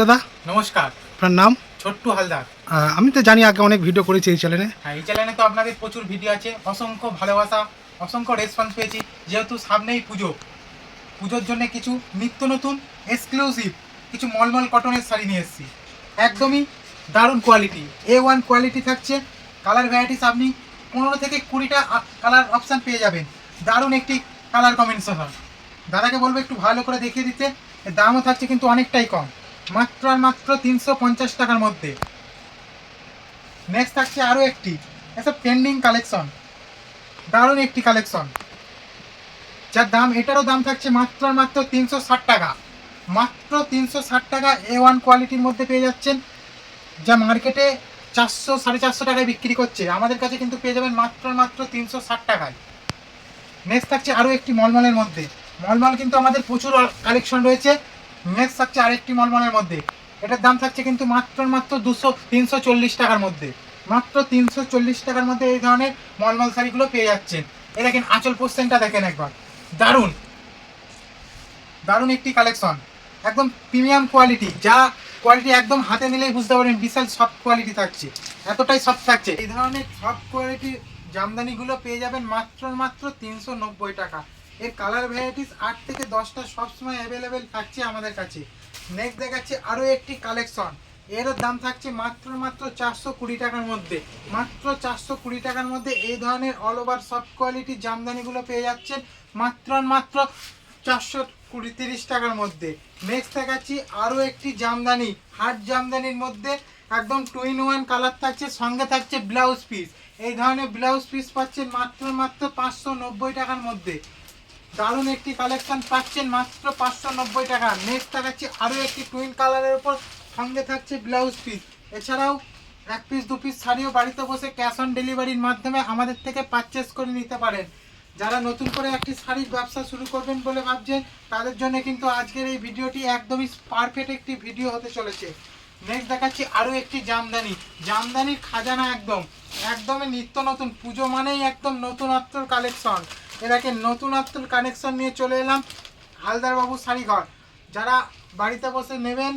দাদা। নমস্কার। আপনার নাম? ছোট্টু হালদার। আমি তো জানি আগে অনেক ভিডিও করেছি এই চ্যানেলে হ্যাঁ এই চ্যানেলে তো আপনাদের প্রচুর ভিডিও আছে। অসংখ্য ভালোবাসা অসংখ্য রেসপন্স পেয়েছি। যেহেতু সামনেই পুজো। পুজোর জন্য কিছু নিত্য নতুন এক্সক্লুসিভ কিছু মলমল কটনের শাড়ি নিয়ে এসেছি। একদমই দারুণ কোয়ালিটি এ ওয়ান কোয়ালিটি থাকছে। কালার ভ্যারাইটিস আপনি পনেরো থেকে কুড়িটা কালার অপশান পেয়ে যাবেন। দারুণ একটি কালার কম্বিনেশন দাদাকে বলব একটু ভালো করে দেখিয়ে দিতে। দামও থাকছে কিন্তু অনেকটাই কম। মাত্র আর মাত্র তিনশো পঞ্চাশ টাকার মধ্যে। নেক্সট থাকছে আরও একটি। এসব ট্রেন্ডিং কালেকশন দারুণ একটি কালেকশন যার দাম, এটারও দাম থাকছে মাত্র আর মাত্র তিনশো ষাট টাকা। মাত্র তিনশো ষাট টাকা এ ওয়ান কোয়ালিটির মধ্যে পেয়ে যাচ্ছেন, যা মার্কেটে চারশো, সাড়ে চারশো টাকায় বিক্রি করছে। আমাদের কাছে কিন্তু পেয়ে যাবেন মাত্র আর মাত্র তিনশো ষাট টাকায়। নেক্সট থাকছে আরও একটি মলমলের মধ্যে। মলমল কিন্তু আমাদের প্রচুর কালেকশন রয়েছে। নেক্সট থাকছে আরেকটি মলমলের মধ্যে। এটার দাম থাকছে কিন্তু মাত্র মাত্র দুশো, তিনশো চল্লিশ টাকার মধ্যে। মাত্র তিনশো চল্লিশ টাকার মধ্যে এই ধরনের মলমল শাড়িগুলো পেয়ে যাচ্ছেন। এ দেখেন, আঁচল পোস্টেনটা দেখেন একবার। দারুণ। দারুণ একটি কালেকশন। একদম প্রিমিয়াম কোয়ালিটি। যা কোয়ালিটি একদম হাতে নিলেই বুঝতে পারবেন, বিশাল সফট কোয়ালিটি থাকছে। এতটাই সফট থাকছে। এই ধরনের সফট কোয়ালিটি জামদানিগুলো পেয়ে যাবেন মাত্র মাত্র তিনশো নব্বই টাকা। এর কালার ভ্যারাইটিস আট থেকে দশটা সবসময় অ্যাভেলেবেল থাকছে আমাদের কাছে। নেক্সট দেখাচ্ছে আরও একটি কালেকশন এর দাম থাকছে মাত্র মাত্র চারশো কুড়ি টাকার মধ্যে। মাত্র চারশো কুড়ি টাকার মধ্যে এই ধরনের অল ওভার সফট কোয়ালিটির জামদানিগুলো পেয়ে যাচ্ছেন মাত্র মাত্র চারশো কুড়ি, তিরিশ টাকার মধ্যে। নেক্সট দেখাচ্ছি আরও একটি জামদানি হার্ড জামদানির মধ্যে একদম টু ইন ওয়ান কালার থাকছে, সঙ্গে থাকছে ব্লাউজ পিস এই ধরনের ব্লাউজ পিস পাচ্ছেন মাত্র মাত্র পাঁচশো নব্বই টাকার মধ্যে। দারুণ একটি কালেকশন পাচ্ছেন মাত্র পাঁচশো নব্বই টাকা। নেক্সট দেখাচ্ছি আরও একটি টুইন কালারের উপর সঙ্গে থাকছে ব্লাউজ পিস এছাড়াও এক পিস দু পিস শাড়িও বাড়িতে বসে ক্যাশ অন ডেলিভারির মাধ্যমে আমাদের থেকে পারচেস করে নিতে পারেন। যারা নতুন করে একটি শাড়ির ব্যবসা শুরু করবেন বলে ভাবছেন, তাদের জন্য কিন্তু আজকের এই ভিডিওটি একদমই পারফেক্ট একটি ভিডিও হতে চলেছে। নেক্সট দেখাচ্ছি আরও একটি জামদানি। জামদানির খাজানা একদম, একদমই নিত্য নতুন। পুজো মানেই একদম নতুনত্বর কালেকশন এটাকে নতুনত্বর কানেকশন নিয়ে চলে এলাম। হালদার বাবু শাড়িঘর। যারা বাড়িতে বসে নেবেন,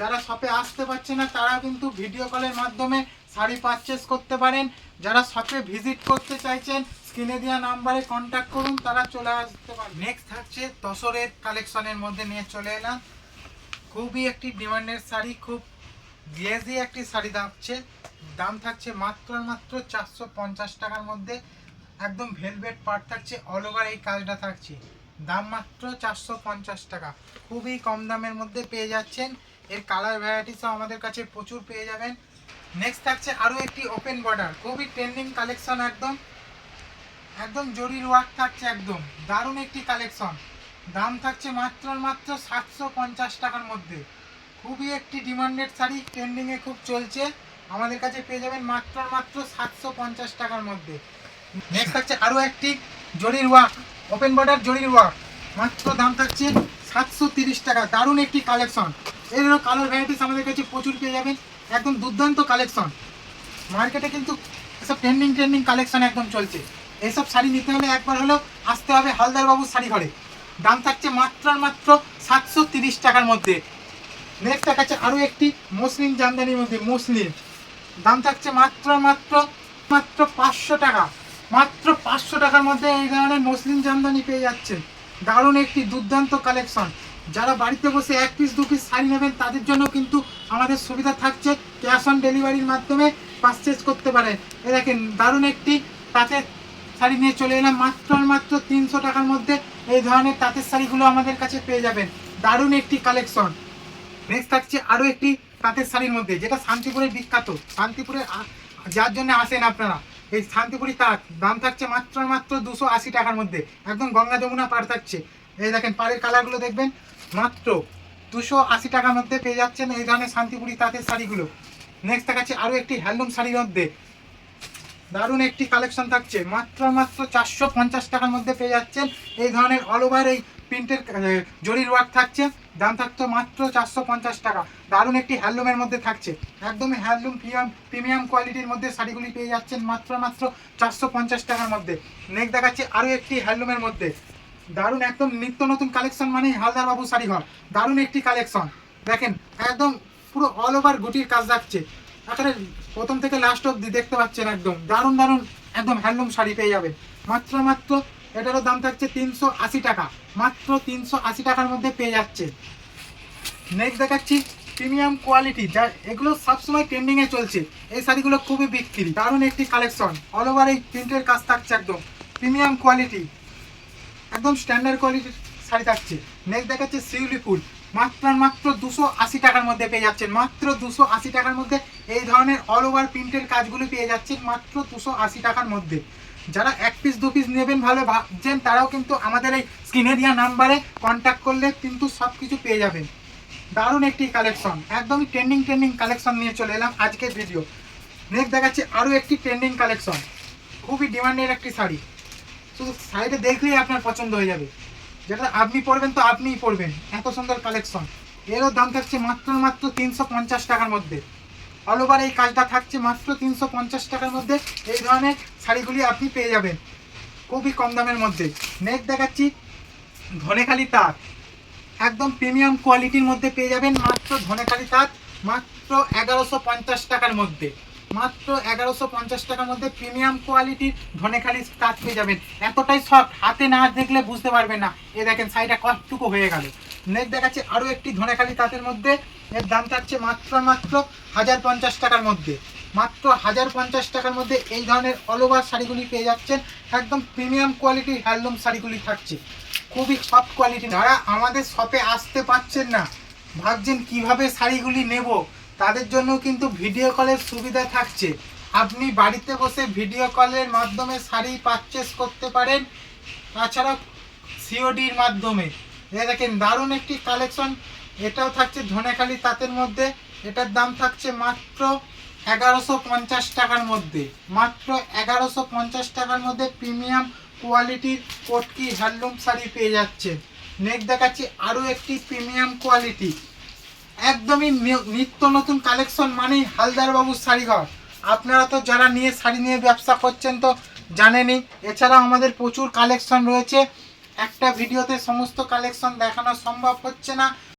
যারা শপে আসতে পারছে না তারা কিন্তু ভিডিও কলের মাধ্যমে শাড়ি পারচেস করতে পারেন। যারা শপে ভিজিট করতে চাইছেন স্ক্রিনে দেওয়া নাম্বারে কন্ট্যাক্ট করুন, তারা চলে আসতে পারেন নেক্সট থাকছে তসরের কালেকশনের মধ্যে নিয়ে চলে এলাম। খুবই একটি ডিমান্ডের শাড়ি, খুব গ্লেজি একটি শাড়ি থাকছে। দাম থাকছে মাত্র মাত্র চারশো পঞ্চাশ টাকার মধ্যে। একদম ভেলভেট পার্ট থাকছে অল ওভার এই কাজটা থাকছে। দাম মাত্র চারশো পঞ্চাশ টাকা। খুবই কম দামের মধ্যে পেয়ে যাচ্ছেন। এর কালার ভ্যারাইটিসও আমাদের কাছে প্রচুর পেয়ে যাবেন। নেক্সট থাকছে আরও একটি ওপেন বর্ডার খুবই ট্রেন্ডিং কালেকশন একদম। একদম জরির ওয়ার্ক থাকছে একদম। দারুণ একটি কালেকশন দাম থাকছে মাত্র মাত্র সাতশো পঞ্চাশ টাকার মধ্যে। খুবই একটি ডিমান্ডেড শাড়ি ট্রেন্ডিংয়ে খুব চলছে। আমাদের কাছে পেয়ে যাবেন মাত্র মাত্র সাতশো পঞ্চাশ টাকার মধ্যে। নেক্সট থাকছে আরও একটি জরির ওয়ার্ক ওপেন বর্ডার জরির ওয়ার্ক মাত্র দাম থাকছে সাতশো তিরিশ টাকা, দারুণ একটি কালেকশন এরও কালার ভ্যারাইটিস আমাদের কাছে প্রচুর পেয়ে যাবেন, একদম দুর্দান্ত কালেকশন মার্কেটে কিন্তু এসব ট্রেন্ডিং ট্রেন্ডিং কালেকশন একদম চলছে। এইসব শাড়ি নিতে হলে একবার হলেও আসতে হবে হালদার বাবুর শাড়ি ঘরে। দাম থাকছে মাত্র মাত্র সাতশো তিরিশ টাকার মধ্যে। নেক্সট দেখাচ্ছে আরও একটি মুসলিম জামদানির মধ্যে মুসলিম দাম থাকছে মাত্র মাত্র মাত্র পাঁচশো টাকা। মাত্র পাঁচশো টাকার মধ্যে এই ধরনের মুসলিম জামদানি পেয়ে যাচ্ছেন। দারুণ একটি দুর্দান্ত কালেকশন যারা বাড়িতে বসে এক পিস দু পিস শাড়ি নেবেন, তাদের জন্য কিন্তু আমাদের সুবিধা থাকছে। ক্যাশ অন ডেলিভারির মাধ্যমে পারচেজ করতে পারেন। এ দেখেন, দারুণ একটি তাঁতের শাড়ি নিয়ে চলে এলাম। মাত্র মাত্র তিনশো টাকার মধ্যে এই ধরনের তাঁতের শাড়িগুলো আমাদের কাছে পেয়ে যাবেন। দারুণ একটি কালেকশন নেক্সট থাকছে আরও একটি তাঁতের শাড়ির মধ্যে, যেটা শান্তিপুরের বিখ্যাত। শান্তিপুরে যার জন্য আসেন আপনারা। এই শান্তিপুরি তাঁত, দাম থাকছে মাত্র মাত্র দুশো আশি টাকার মধ্যে। একদম গঙ্গা যমুনা পার থাকছে। এই দেখেন, পাড়ের কালারগুলো দেখবেন, মাত্র দুশো আশি টাকার মধ্যে পেয়ে যাচ্ছেন এই ধরনের শান্তিপুরি তাঁতের শাড়িগুলো। নেক্সট দেখাচ্ছে আরও একটি হ্যান্ডলুম শাড়ির মধ্যে। দারুণ একটি কালেকশন থাকছে। মাত্র মাত্র চারশো পঞ্চাশ টাকার মধ্যে পেয়ে যাচ্ছেন এই ধরনের অল ওভার এই প্রিন্টের জরির ওয়ার্ক থাকছে। দাম থাকতো মাত্র চারশো পঞ্চাশ টাকা। দারুণ একটি হ্যান্ডলুমের মধ্যে থাকছে। একদমই হ্যান্ডলুম প্রিমিয়াম প্রিমিয়াম কোয়ালিটির মধ্যে শাড়িগুলি পেয়ে যাচ্ছেন মাত্র মাত্র চারশো পঞ্চাশ টাকার মধ্যে। নেক্সট দেখাচ্ছে আরও একটি হ্যান্ডলুমের মধ্যে। দারুণ একদম নিত্য নতুন কালেকশন মানে হালদার বাবু শাড়ি ঘর দারুণ একটি কালেকশন। দেখেন, একদম পুরো অল ওভার গুটির কাজ থাকছে এখানে প্রথম থেকে লাস্ট অব্দি দেখতে পাচ্ছেন একদম। দারুণ দারুণ একদম হ্যান্ডলুম শাড়ি পেয়ে যাবেন। মাত্র মাত্র এটারও দাম থাকছে তিনশো আশি টাকা। মাত্র তিনশো আশি টাকার মধ্যে পেয়ে যাচ্ছে। নেক্সট দেখাচ্ছি প্রিমিয়াম কোয়ালিটি যা এগুলো সবসময় ট্রেন্ডিংয়ে চলছে। এই শাড়িগুলো খুবই বিক্রি, দারুণ একটি কালেকশন অল ওভার এই প্রিন্টের কাজ থাকছে একদম। প্রিমিয়াম কোয়ালিটি একদম স্ট্যান্ডার্ড কোয়ালিটির শাড়ি থাকছে। নেক্সট দেখাচ্ছে শিউলি মাত্র মাত্র দুশো আশি টাকার মধ্যে পেয়ে যাচ্ছেন। মাত্র দুশো আশি টাকার মধ্যে এই ধরনের অল ওভার প্রিন্টের কাজগুলো পেয়ে যাচ্ছেন মাত্র দুশো আশি টাকার মধ্যে। যারা এক পিস দু পিস নেবেন ভালো ভাবছেন, তারাও কিন্তু আমাদের এই স্ক্রিনে দেওয়া নাম্বারে কন্ট্যাক্ট করলে কিন্তু সব কিছু পেয়ে যাবেন। দারুণ একটি কালেকশন একদমই ট্রেন্ডিং ট্রেন্ডিং কালেকশন নিয়ে চলে এলাম আজকের ভিডিও নেক্সট দেখাচ্ছি আরও একটি ট্রেন্ডিং কালেকশন খুবই ডিমান্ডের একটি শাড়ি। শুধু শাড়িটা দেখলেই আপনার পছন্দ হয়ে যাবে। যেটা আপনি পরবেন তো আপনিই পরবেন এত সুন্দর কালেকশন এরও দাম থাকছে মাত্র মাত্র তিনশো পঞ্চাশ টাকার মধ্যে। অল ওভার এই কাজটা থাকছে মাত্র তিনশো পঞ্চাশ টাকার মধ্যে। এই ধরনের শাড়িগুলি আপনি পেয়ে যাবেন। খুবই কম দামের মধ্যে। নেক্সট দেখাচ্ছি, ধনেখালি তাঁত। একদম প্রিমিয়াম কোয়ালিটির মধ্যে পেয়ে যাবেন মাত্র ধনেখালি তাঁত, মাত্র এগারোশো পঞ্চাশ টাকার মধ্যে। মাত্র এগারোশো পঞ্চাশ টাকার মধ্যে প্রিমিয়াম কোয়ালিটির ধনেখালি তাঁত পেয়ে যাবেন। এতটাই সফট হাতে না দেখলে বুঝতে পারবেন না। এ দেখেন সাইডটা কতটুকু হয়ে গেল। নেক্সট দেখাচ্ছে আরও একটি ধনেখালি তাঁতের মধ্যে। এর দাম থাকছে মাত্র মাত্র হাজার পঞ্চাশ টাকার মধ্যে। মাত্র হাজার পঞ্চাশ টাকার মধ্যে এই ধরনের অল ওভার শাড়িগুলি পেয়ে যাচ্ছেন। একদম প্রিমিয়াম কোয়ালিটির হ্যান্ডলুম শাড়িগুলি থাকছে। খুবই সফট কোয়ালিটি যারা আমাদের শপে আসতে পারছেন না, ভাবছেন কীভাবে শাড়িগুলি নেব? তাদের জন্য কিন্তু ভিডিও কলের সুবিধা থাকছে। আপনি বাড়িতে বসে ভিডিও কলের মাধ্যমে শাড়ি পারচেস করতে পারেন, তাছাড়া সিওডির মাধ্যমে। এ দেখেন, দারুণ একটি কালেকশন এটাও থাকছে ধনেখালি তাঁতের মধ্যে। এটার দাম থাকছে মাত্র এগারোশো পঞ্চাশ টাকার মধ্যে। মাত্র এগারোশো পঞ্চাশ টাকার মধ্যে প্রিমিয়াম কোয়ালিটির কটকি হ্যান্ডলুম শাড়ি পেয়ে যাচ্ছে নেক্সট দেখাচ্ছি আরও একটি প্রিমিয়াম কোয়ালিটি একদমই নিত্য নতুন কালেকশন মানেই হালদার বাবুর শাড়িঘর। আপনারা তো যারা নিয়ে শাড়ি নিয়ে ব্যবসা করছেন তো জানেনই এছাড়া আমাদের প্রচুর কালেকশন রয়েছে। একটা ভিডিওতে সমস্ত কালেকশন দেখানো সম্ভব হচ্ছে না।